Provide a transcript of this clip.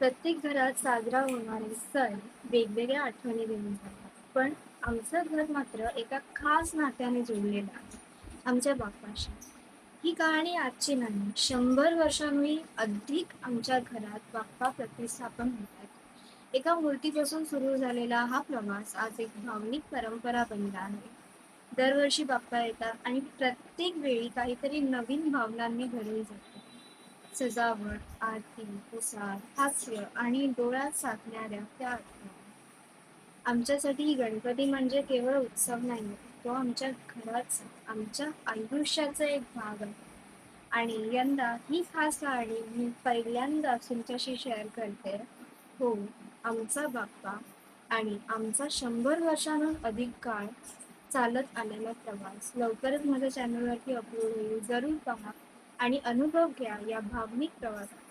प्रत्येक घरात साजरा होणारे सण वेगवेगळ्या आठवणी देऊन जातात. पण आमचं घर मात्र एका खास नात्याने जोडलेलं आहे. आमच्या बाप्पाशी ही कहाणी आजची नाही शंभर वर्षांनी अधिक आमच्या घरात बाप्पा प्रतिस्थापन होतात एका मूर्तीपासून सुरू झालेला हा प्रवास आज एक भावनिक परंपरा बनला आहे. दरवर्षी बाप्पा येतात आणि प्रत्येक वेळी काहीतरी नवीन भावनांनी भरली जाते सजावट आरती प्रसाद हास्य आणि डोळ्यात साधणाऱ्या त्या आठवणी. आमच्यासाठी गणपती म्हणजे केवळ उत्सव नाही तो आमच्या घराचा आमच्या आयुष्याचा एक भाग आहे. आणि यंदा ही खास गाणी मी पहिल्यांदा तुमच्याशी शेअर करते. हो आमचा बाप्पा आणि आमचा शंभर वर्षांहून अधिक काळ चालत आलेला प्रवास लवकरच माझ्या चॅनलवरती अपलोड होईल जरूर पहा. आणि अनुभव घ्या या भावनिक प्रवासात.